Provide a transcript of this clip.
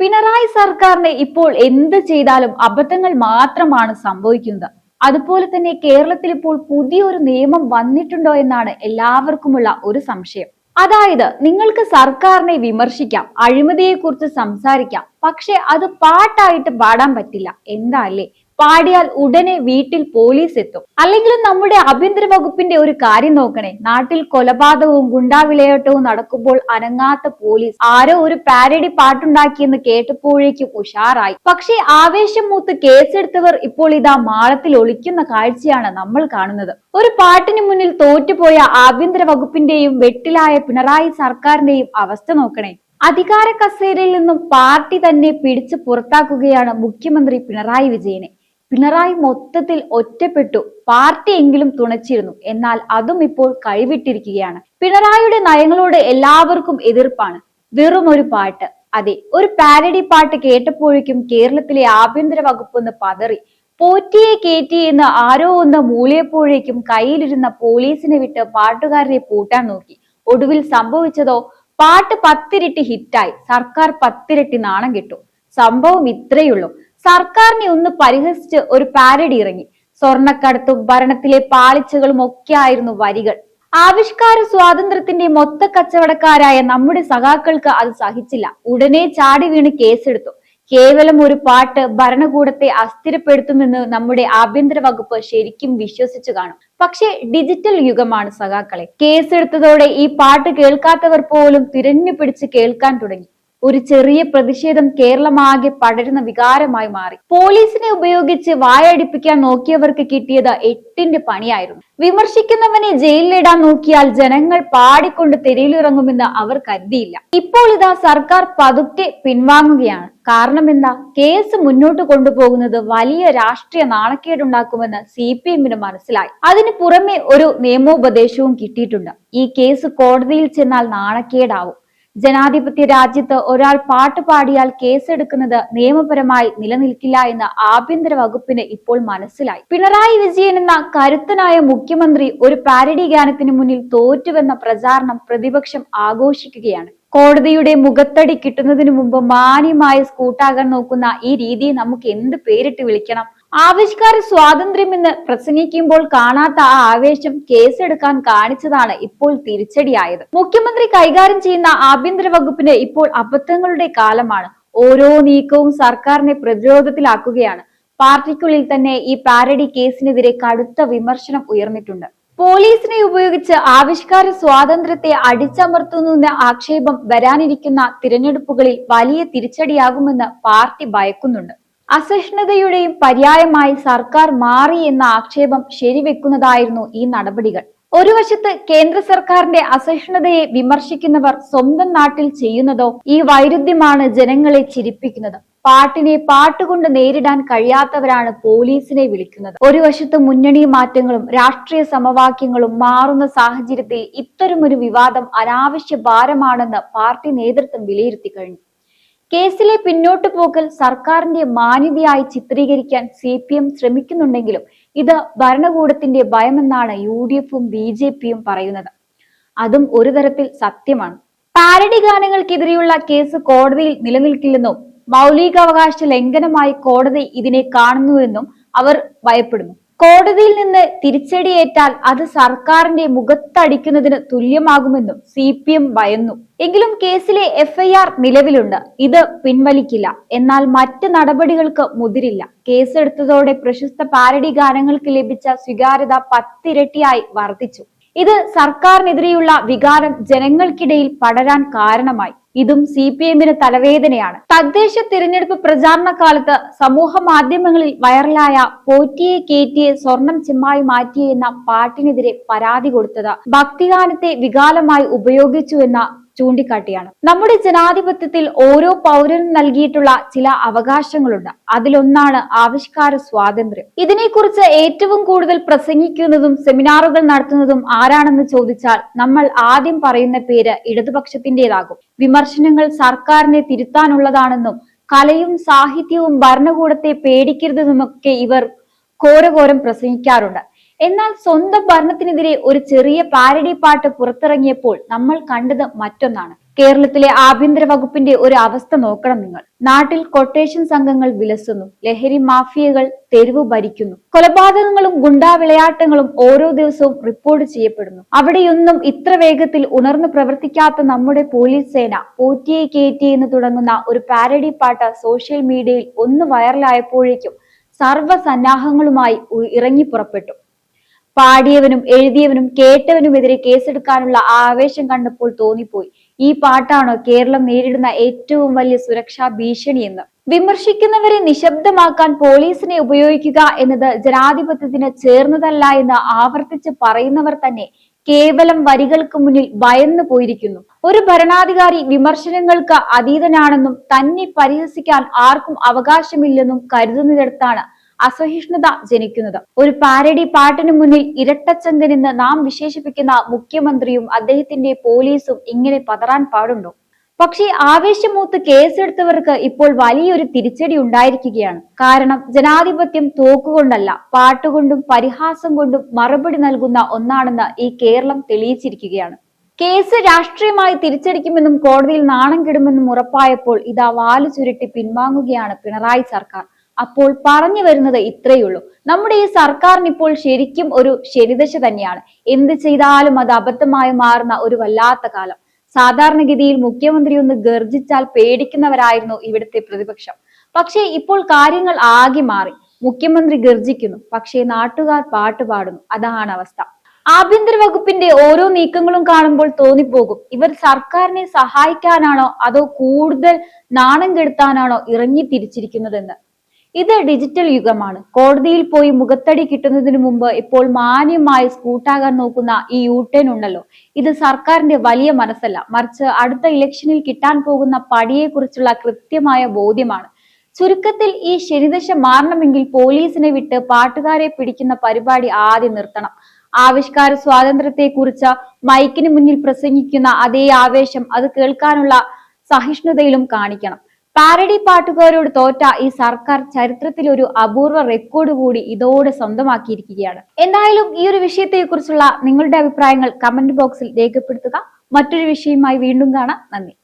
പിണറായി സർക്കാരിന് ഇപ്പോൾ എന്ത് ചെയ്താലും അബദ്ധങ്ങൾ മാത്രമാണ് സംഭവിക്കുന്നത്. അതുപോലെ തന്നെ കേരളത്തിൽ ഇപ്പോൾ പുതിയൊരു നിയമം വന്നിട്ടുണ്ടോ എന്നാണ് എല്ലാവർക്കുമുള്ള ഒരു സംശയം. അതായത് നിങ്ങൾക്ക് സർക്കാരിനെ വിമർശിക്കാം അഴിമതിയെക്കുറിച്ച് സംസാരിക്കാം പക്ഷെ അത് പാട്ടായിട്ട് പാടാൻ പറ്റില്ല. എന്താ അല്ലേ? പാടിയാൽ ഉടനെ വീട്ടിൽ പോലീസ് എത്തും. അല്ലെങ്കിലും നമ്മുടെ ആഭ്യന്തര വകുപ്പിന്റെ ഒരു കാര്യം നോക്കണേ. നാട്ടിൽ കൊലപാതകവും ഗുണ്ടാവിളയാട്ടവും നടക്കുമ്പോൾ അനങ്ങാത്ത പോലീസ്. ആരോ ഒരു പാരഡി പാട്ടുണ്ടാക്കിയെന്ന് കേട്ടപ്പോഴേക്കും ഉഷാറായി. പക്ഷേ ആവേശം മൂത്ത് കേസെടുത്തവർ ഇപ്പോൾ ഇതാ മാളത്തിൽ ഒളിക്കുന്ന കാഴ്ചയാണ് നമ്മൾ കാണുന്നത്. ഒരു പാട്ടിന് മുന്നിൽ തോറ്റുപോയ ആഭ്യന്തര വകുപ്പിന്റെയും വെട്ടിലായ പിണറായി സർക്കാരിന്റെയും അവസ്ഥ നോക്കണേ. അധികാര കസേരയിൽ നിന്നും പാർട്ടി തന്നെ പിടിച്ചു പുറത്താക്കുകയാണ് മുഖ്യമന്ത്രി പിണറായി വിജയനെ. പിണറായി മൊത്തത്തിൽ ഒറ്റപ്പെട്ടു. പാർട്ടിയെങ്കിലും തുണച്ചിരുന്നു. എന്നാൽ അതും ഇപ്പോൾ കൈവിട്ടിരിക്കുകയാണ്. പിണറായിയുടെ നയങ്ങളോട് എല്ലാവർക്കും എതിർപ്പാണ്. വെറും ഒരു പാട്ട്. അതെ ഒരു പാരഡി പാട്ട് കേട്ടപ്പോഴേക്കും കേരളത്തിലെ ആഭ്യന്തര വകുപ്പ് ഒന്ന് പതറി. പോറ്റിയെ കേറ്റി എന്ന് ആരോ ഒന്ന് മൂളിയപ്പോഴേക്കും കയ്യിലിരുന്ന പോലീസിനെ വിട്ട് പാട്ടുകാരനെ പൂട്ടാൻ നോക്കി. ഒടുവിൽ സംഭവിച്ചതോ? പാട്ട് പത്തിരട്ടി ഹിറ്റായി. സർക്കാർ പത്തിരട്ടി നാണം കിട്ടും. സംഭവം ഇത്രയുള്ളൂ സർക്കാരിനെ ഒന്ന് പരിഹസിച്ച് ഒരു പാരഡി ഇറങ്ങി. സ്വർണക്കടത്തും ഭരണത്തിലെ പാളിച്ചകളും ഒക്കെ ആയിരുന്നു വരികൾ. ആവിഷ്കാര സ്വാതന്ത്ര്യത്തിന്റെ മൊത്ത കച്ചവടക്കാരായ നമ്മുടെ സഖാക്കൾക്ക് അത് സഹിച്ചില്ല. ഉടനെ ചാടി വീണ് കേസെടുത്തു. കേവലം ഒരു പാട്ട് ഭരണകൂടത്തെ അസ്ഥിരപ്പെടുത്തുമെന്ന് നമ്മുടെ ആഭ്യന്തര വകുപ്പ് ശരിക്കും വിശ്വസിച്ചു കാണും. പക്ഷേ ഡിജിറ്റൽ യുഗമാണ് സഖാക്കളെ. കേസെടുത്തതോടെ ഈ പാട്ട് കേൾക്കാത്തവർ പോലും തിരഞ്ഞു പിടിച്ച് കേൾക്കാൻ തുടങ്ങി. ഒരു ചെറിയ പ്രതിഷേധം കേരളമാകെ പടരുന്ന വികാരമായി മാറി. പോലീസിനെ ഉപയോഗിച്ച് വായടിപ്പിക്കാൻ നോക്കിയവർക്ക് കിട്ടിയത് എട്ടിന്റെ പണിയായിരുന്നു. വിമർശിക്കുന്നവനെ ജയിലിലിടാൻ നോക്കിയാൽ ജനങ്ങൾ പാടിക്കൊണ്ട് തെരുവിലിറങ്ങുമെന്ന് അവർ കരുതിയില്ല. ഇപ്പോൾ ഇതാ സർക്കാർ പതുക്കെ പിൻവാങ്ങുകയാണ്. കാരണം എന്താ? കേസ് മുന്നോട്ട് കൊണ്ടുപോകുന്നത് വലിയ രാഷ്ട്രീയ നാണക്കേടുണ്ടാക്കുമെന്ന് സി പി എമ്മിന് മനസ്സിലായി. അതിന് പുറമെ ഒരു നിയമോപദേശവും കിട്ടിയിട്ടുണ്ട്. ഈ കേസ് കോടതിയിൽ ചെന്നാൽ നാണക്കേടാവും. ജനാധിപത്യ രാജ്യത്ത് ഒരാൾ പാട്ട് പാടിയാൽ കേസെടുക്കുന്നത് നിയമപരമായി നിലനിൽക്കില്ല എന്ന് ആഭ്യന്തര വകുപ്പിന് ഇപ്പോൾ മനസ്സിലായി. പിണറായി വിജയൻ എന്ന കരുത്തനായ മുഖ്യമന്ത്രി ഒരു പാരഡി ഗാനത്തിന് മുന്നിൽ തോറ്റുവെന്ന പ്രചാരണം പ്രതിപക്ഷം ആഘോഷിക്കുകയാണ്. കോടതിയുടെ മുഖത്തടി കിട്ടുന്നതിന് മുമ്പ് മാന്യമായ സ്കൂട്ടാകാൻ നോക്കുന്ന ഈ രീതിയെ നമുക്ക് എന്ത് പേരിട്ട് വിളിക്കണം? ആവിഷ്കാര സ്വാതന്ത്ര്യം എന്ന് പ്രസംഗിക്കുമ്പോൾ കാണാത്ത ആ ആവേശം കേസെടുക്കാൻ കാണിച്ചതാണ് ഇപ്പോൾ തിരിച്ചടിയായത്. മുഖ്യമന്ത്രി കൈകാര്യം ചെയ്യുന്ന ആഭ്യന്തര വകുപ്പിന് ഇപ്പോൾ അബദ്ധങ്ങളുടെ കാലമാണ്. ഓരോ നീക്കവും സർക്കാരിനെ പ്രതിരോധത്തിലാക്കുകയാണ്. പാർട്ടിക്കുള്ളിൽ തന്നെ ഈ പാരഡി കേസിനെതിരെ കടുത്ത വിമർശനം ഉയർന്നിട്ടുണ്ട്. പോലീസിനെ ഉപയോഗിച്ച് ആവിഷ്കാര സ്വാതന്ത്ര്യത്തെ അടിച്ചമർത്തുന്ന ആക്ഷേപം വരാനിരിക്കുന്ന തിരഞ്ഞെടുപ്പുകളിൽ വലിയ തിരിച്ചടിയാകുമെന്ന് പാർട്ടി ഭയക്കുന്നുണ്ട്. അസഹിഷ്ണുതയുടെയും പര്യായമായി സർക്കാർ മാറി എന്ന ആക്ഷേപം ശരിവെക്കുന്നതായിരുന്നു ഈ നടപടികൾ. ഒരു വശത്ത് കേന്ദ്ര സർക്കാരിന്റെ അസഹിഷ്ണുതയെ വിമർശിക്കുന്നവർ സ്വന്തം നാട്ടിൽ ചെയ്യുന്നതോ ഈ വൈരുദ്ധ്യമാണ് ജനങ്ങളെ ചിരിപ്പിക്കുന്നത്. പാട്ടിനെ പാട്ടുകൊണ്ട് നേരിടാൻ കഴിയാത്തവരാണ് പോലീസിനെ വിളിക്കുന്നത്. ഒരു വശത്ത് മുന്നണി മാറ്റങ്ങളും രാഷ്ട്രീയ സമവാക്യങ്ങളും മാറുന്ന സാഹചര്യത്തിൽ ഇത്തരമൊരു വിവാദം അനാവശ്യ ഭാരമാണെന്ന് പാർട്ടി നേതൃത്വം വിലയിരുത്തി കഴിഞ്ഞു. കേസിലെ പിന്നോട്ട് പോക്കൽ സർക്കാരിന്റെ മാന്യതയായി ചിത്രീകരിക്കാൻ സി പി എം ശ്രമിക്കുന്നുണ്ടെങ്കിലും ഇത് ഭരണകൂടത്തിന്റെ ഭയമെന്നാണ് യു ഡി എഫും ബി ജെ പിയും പറയുന്നത്. അതും ഒരു തരത്തിൽ സത്യമാണ്. പാരഡി ഗാനങ്ങൾക്കെതിരെയുള്ള കേസ് കോടതിയിൽ നിലനിൽക്കില്ലെന്നും മൗലികാവകാശ ലംഘനമായി കോടതി ഇതിനെ കാണുന്നുവെന്നും അവർ ഭയപ്പെടുന്നു. കോടതിയിൽ നിന്ന് തിരിച്ചടിയേറ്റാൽ അത് സർക്കാരിന്റെ മുഖത്തടിക്കുന്നതിന് തുല്യമാകുമെന്നും സി പി എം ഭയന്നു. എങ്കിലും കേസിലെ എഫ്ഐആർ നിലവിലുണ്ട്. ഇത് പിൻവലിക്കില്ല. എന്നാൽ മറ്റ് നടപടികൾക്ക് മുതിരില്ല. കേസെടുത്തതോടെ പ്രശസ്ത പാരഡി ഗാനങ്ങൾക്ക് ലഭിച്ച സ്വീകാര്യത പത്തിരട്ടിയായി വർദ്ധിച്ചു. ഇത് സർക്കാരിനെതിരെയുള്ള വികാരം ജനങ്ങൾക്കിടയിൽ പടരാൻ കാരണമായി. ഇതും സി പി എമ്മിന് തലവേദനയാണ്. തദ്ദേശ തിരഞ്ഞെടുപ്പ് പ്രചാരണ കാലത്ത് സമൂഹ മാധ്യമങ്ങളിൽ വൈറലായ പോറ്റിയെ കേറ്റിയെ സ്വർണം ചെമ്മായി മാറ്റിയെന്ന പാട്ടിനെതിരെ പരാതി കൊടുത്തത് ഭക്തിഗാനത്തെ വികാലമായി ഉപയോഗിച്ചുവെന്ന ചൂണ്ടിക്കാട്ടിയാണ്. നമ്മുടെ ജനാധിപത്യത്തിൽ ഓരോ പൗരനും നൽകിയിട്ടുള്ള ചില അവകാശങ്ങളുണ്ട്. അതിലൊന്നാണ് ആവിഷ്കാര സ്വാതന്ത്ര്യം. ഇതിനെക്കുറിച്ച് ഏറ്റവും കൂടുതൽ പ്രസംഗിക്കുന്നതും സെമിനാറുകൾ നടത്തുന്നതും ആരാണെന്ന് ചോദിച്ചാൽ നമ്മൾ ആദ്യം പറയുന്ന പേര് ഇടതുപക്ഷത്തിന്റേതാകും വിമർശനങ്ങൾ സർക്കാരിനെ തിരുത്താനുള്ളതാണെന്നും കലയും സാഹിത്യവും ഭരണകൂടത്തെ പേടിക്കരുതെന്നുമൊക്കെ ഇവർ ഘോരഘോരം പ്രസംഗിക്കാറുണ്ട്. എന്നാൽ സ്വന്തം ഭരണത്തിനെതിരെ ഒരു ചെറിയ പാരഡി പാട്ട് പുറത്തിറങ്ങിയപ്പോൾ നമ്മൾ കണ്ടത് മറ്റൊന്നാണ്. കേരളത്തിലെ ആഭ്യന്തര വകുപ്പിന്റെ ഒരു അവസ്ഥ നോക്കണം നിങ്ങൾ. നാട്ടിൽ കൊട്ടേഷൻ സംഘങ്ങൾ വിലസുന്നു. ലഹരി മാഫിയകൾ തെരുവ് ഭരിക്കുന്നു. കൊലപാതകങ്ങളും ഗുണ്ടാവിളയാട്ടങ്ങളും ഓരോ ദിവസവും റിപ്പോർട്ട് ചെയ്യപ്പെടുന്നു. അവിടെയൊന്നും ഇത്ര വേഗത്തിൽ ഉണർന്നു പ്രവർത്തിക്കാത്ത നമ്മുടെ പോലീസ് സേന പോറ്റിയെ കേറ്റി എന്ന് തുടങ്ങുന്ന ഒരു പാരഡി പാട്ട് സോഷ്യൽ മീഡിയയിൽ ഒന്ന് വൈറലായപ്പോഴേക്കും സർവസന്നാഹങ്ങളുമായി ഉ- ഇറങ്ങി പുറപ്പെട്ടു. പാടിയവനും എഴുതിയവനും കേട്ടവനുമെതിരെ കേസെടുക്കാനുള്ള ആവേശം കണ്ടപ്പോൾ തോന്നിപ്പോയി. ഈ പാട്ടാണോ കേരളം നേരിടുന്ന ഏറ്റവും വലിയ സുരക്ഷാ ഭീഷണിയെന്ന്. വിമർശിക്കുന്നവരെ നിശബ്ദമാക്കാൻ പോലീസിനെ ഉപയോഗിക്കുക എന്നത് ജനാധിപത്യത്തിന് ചേർന്നതല്ല എന്ന് ആവർത്തിച്ച് പറയുന്നവർ തന്നെ കേവലം വരികൾക്ക് മുന്നിൽ ഭയന്നു പോയിരിക്കുന്നു. ഒരു ഭരണാധികാരി വിമർശനങ്ങൾക്ക് അതീതനാണെന്നും തന്നെ പരിഹസിക്കാൻ ആർക്കും അവകാശമില്ലെന്നും കരുതുന്നിടത്താണ് അസഹിഷ്ണുത ജനിക്കുന്നത്. ഒരു പാരഡി പാട്ടിന് മുന്നിൽ ഇരട്ടച്ചങ്കനെന്ന് നാം വിശേഷിപ്പിക്കുന്ന മുഖ്യമന്ത്രിയും അദ്ദേഹത്തിന്റെ പോലീസും ഇങ്ങനെ പതറാൻ പാടുണ്ടോ? പക്ഷേ ആവേശമൂത്ത് കേസെടുത്തവർക്ക് ഇപ്പോൾ വലിയൊരു തിരിച്ചടി ഉണ്ടായിരിക്കുകയാണ്. കാരണം ജനാധിപത്യം തോക്കുകൊണ്ടല്ല പാട്ടുകൊണ്ടും പരിഹാസം കൊണ്ടും മറുപടി നൽകുന്ന ഒന്നാണെന്ന് ഈ കേരളം തെളിയിച്ചിരിക്കുകയാണ്. കേസ് രാഷ്ട്രീയമായി തിരിച്ചടിക്കുമെന്നും കോടതിയിൽ നാണം കിടുമെന്നും ഉറപ്പായപ്പോൾ ഇതാ വാലു ചുരുട്ടി പിൻവാങ്ങുകയാണ് പിണറായി സർക്കാർ. അപ്പോൾ പറഞ്ഞു വരുന്നത് ഇത്രയുള്ളൂ. നമ്മുടെ ഈ സർക്കാരിന് ഇപ്പോൾ ശരിക്കും ഒരു ശരിദശ തന്നെയാണ്. എന്ത് ചെയ്താലും അത് അബദ്ധമായി മാറുന്ന ഒരു വല്ലാത്ത കാലം. സാധാരണഗതിയിൽ മുഖ്യമന്ത്രി ഒന്ന് ഗർജിച്ചാൽ പേടിക്കുന്നവരായിരുന്നു ഇവിടുത്തെ പ്രതിപക്ഷം. പക്ഷേ ഇപ്പോൾ കാര്യങ്ങൾ ആകെ മാറി. മുഖ്യമന്ത്രി ഗർജിക്കുന്നു. പക്ഷേ നാട്ടുകാർ പാട്ടുപാടുന്നു അതാണ് അവസ്ഥ. ആഭ്യന്തര വകുപ്പിന്റെ ഓരോ നീക്കങ്ങളും കാണുമ്പോൾ തോന്നിപ്പോകും. ഇവർ സർക്കാരിനെ സഹായിക്കാനാണോ അതോ കൂടുതൽ നാണം കെടുത്താനാണോ ഇറങ്ങി തിരിച്ചിരിക്കുന്നതെന്ന്? ഇത് ഡിജിറ്റൽ യുഗമാണ്. കോടതിയിൽ പോയി മുഖത്തടി കിട്ടുന്നതിന് മുമ്പ് ഇപ്പോൾ മാന്യമായി സ്കൂട്ടാകാൻ നോക്കുന്ന ഈ യൂട്ടേൺ ഉണ്ടല്ലോ. ഇത് സർക്കാരിന്റെ വലിയ മനസ്സല്ല. മറിച്ച് അടുത്ത ഇലക്ഷനിൽ കിട്ടാൻ പോകുന്ന പടിയെക്കുറിച്ചുള്ള കൃത്യമായ ബോധ്യമാണ്. ചുരുക്കത്തിൽ ഈ ശനിദശ മാറണമെങ്കിൽ പോലീസിനെ വിട്ട് പാട്ടുകാരെ പിടിക്കുന്ന പരിപാടി ആദ്യം നിർത്തണം. ആവിഷ്കാര സ്വാതന്ത്ര്യത്തെ കുറിച്ച് മൈക്കിന് മുന്നിൽ പ്രസംഗിക്കുന്ന അതേ ആവേശം അത് കേൾക്കാനുള്ള സഹിഷ്ണുതയിലും കാണിക്കണം. പാരഡി പാട്ടുകാരോട് തോറ്റ ഈ സർക്കാർ ചരിത്രത്തിൽ ഒരു അപൂർവ റെക്കോർഡ് കൂടി ഇതോടെ സ്വന്തമാക്കിയിരിക്കുകയാണ്. എന്തായാലും ഈ ഒരു വിഷയത്തെക്കുറിച്ചുള്ള നിങ്ങളുടെ അഭിപ്രായങ്ങൾ കമന്റ് ബോക്സിൽ രേഖപ്പെടുത്തുക. മറ്റൊരു വിഷയമായി വീണ്ടും കാണാം. നന്ദി.